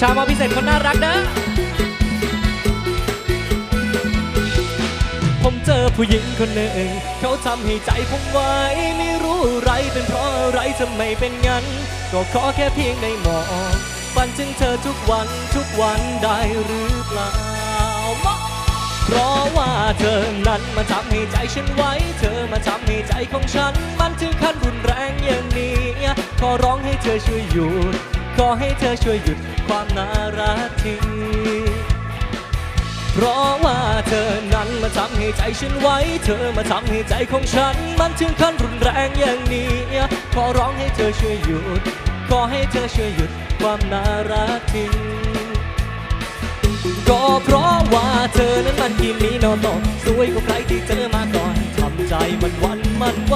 ชาวมาพิเศษคนน่ารักนะ ผมเจอผู้หญิงคนหนึ่ง เขาทำให้ใจผมไว้ไม่รู้อะไรเป็นเพราะอะไรทำไมเป็นงั้น ก็ขอแค่เพียงได้มองฝันถึงเธอทุกวันทุกวันได้หรือเปล่า เพราะว่าเธอนั้นมาทำให้ใจฉันไว้ เธอมาทำให้ใจของฉัน มันถึงขั้นรุนแรงอย่างนี้ ขอร้องให้เธอช่วยหยุด ขอให้เธอช่วยหยุดความน่ารักที เพราะว่าเธอนั้นมาทำให้ใจฉันไว้ เธอมาทำให้ใจของฉัน มันถึงขั้นรุนแรงอย่างนี้ ขอร้องให้เธอช่วยหยุด ขอให้เธอช่วยหยุดความน่ารักทิ้งก็เพราะว่าเธอนั้นมันกินนี้นอนต่อสวยกว่าใครที่เจอมาก่อนทำใจมันวันมันไหว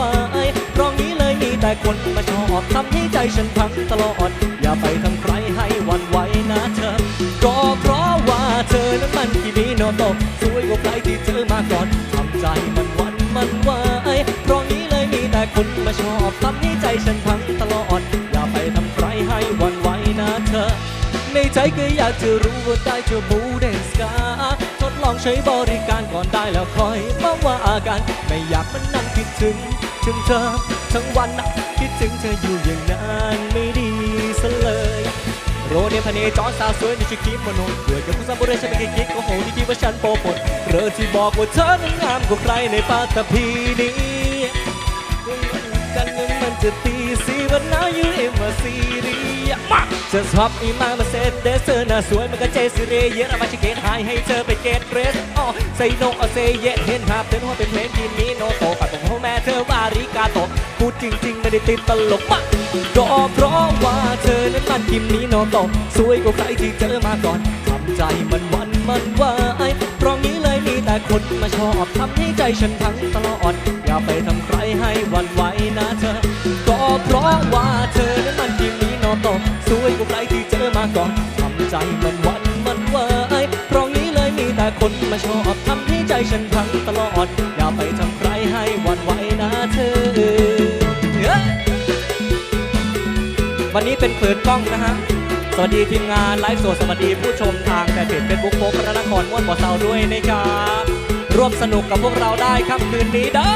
เพราะงี้เลย แต่คนมาชอบทำให้ใจฉันพังตลอด อย่าไปทำใครให้หวันไหวนะเธอ ก็เพราะว่าเธอนั้นมันกินนี้นอนต่อสวยกว่าใครที่เจอมาก่อนทำใจมันหวันมันไหวเพราะงี้เลยมีแต่คนมาชอบทำให้ใจฉันพังตลอด อย่าไปทำใครให้หวันไหวนะเธอ ในใจก็อยากจะรู้ว่าได้เจอบูเดนสกา ลองใช้บริการก่อนได้แล้วคอยมาว่าอาการไม่อยากมันนั่งคิดถึง ถึงเธอ ทั้งวันนะคิดถึงเธออยู่อย่างนั้นไม่ดีซะเลยโรเนียพเนจรสาวสวยในชื่อคิมโมโนเกิดกับผู้สาวบราณฉันไม่เคยคิดก็โหที่คิดว่าฉันโปปดเรอที่บอกว่าเธอนั้นงามกว่าใครในปาตพีนี้กันยังมันจะตีสีวันนายูเอ็มมาซี มาจะชอบอีมามาเซตเดสเซอร์น่าสวยมันก็เจสิเรเยอะมาชิเกตไฮให้เธอไปเกตเรสอ๋อใส่โนเอาเซเยเห็นภาพเธอว่าเป็นเพลงที่มีโนโตปัดของพ่อแม่เธอว่าริกาโตพูดจริงๆไม่ได้ติดตลกมากก็เพราะว่าเธอนั้นมันกิมนี้โนโตสวยกว่าใครที่เจอมาก่อนทำใจมันวันมันไหวเพราะงี้เลยมีแต่คนมาชอบทำให้ใจฉันพังตลอดอย่าไปทำใครให้ สวยที่เจอมาก่อนทำใจมันวันมันไหวเพราะงี้เลยมีแต่คนมาชอบทำให้ใจฉันพังตลอด อย่าไปทำใครให้หวันไหวนะเธอ วันนี้เป็นเปิดกล้องนะฮะ สวัสดีทีมงานไลฟ์สดสวัสดีผู้ชมทางแฟนเพจเฟซบุ๊กโฟกพระนครม้วนบ่อเซาด้วยนะครับ ร่วมสนุกกับพวกเราได้ครับคืนนี้เด้อ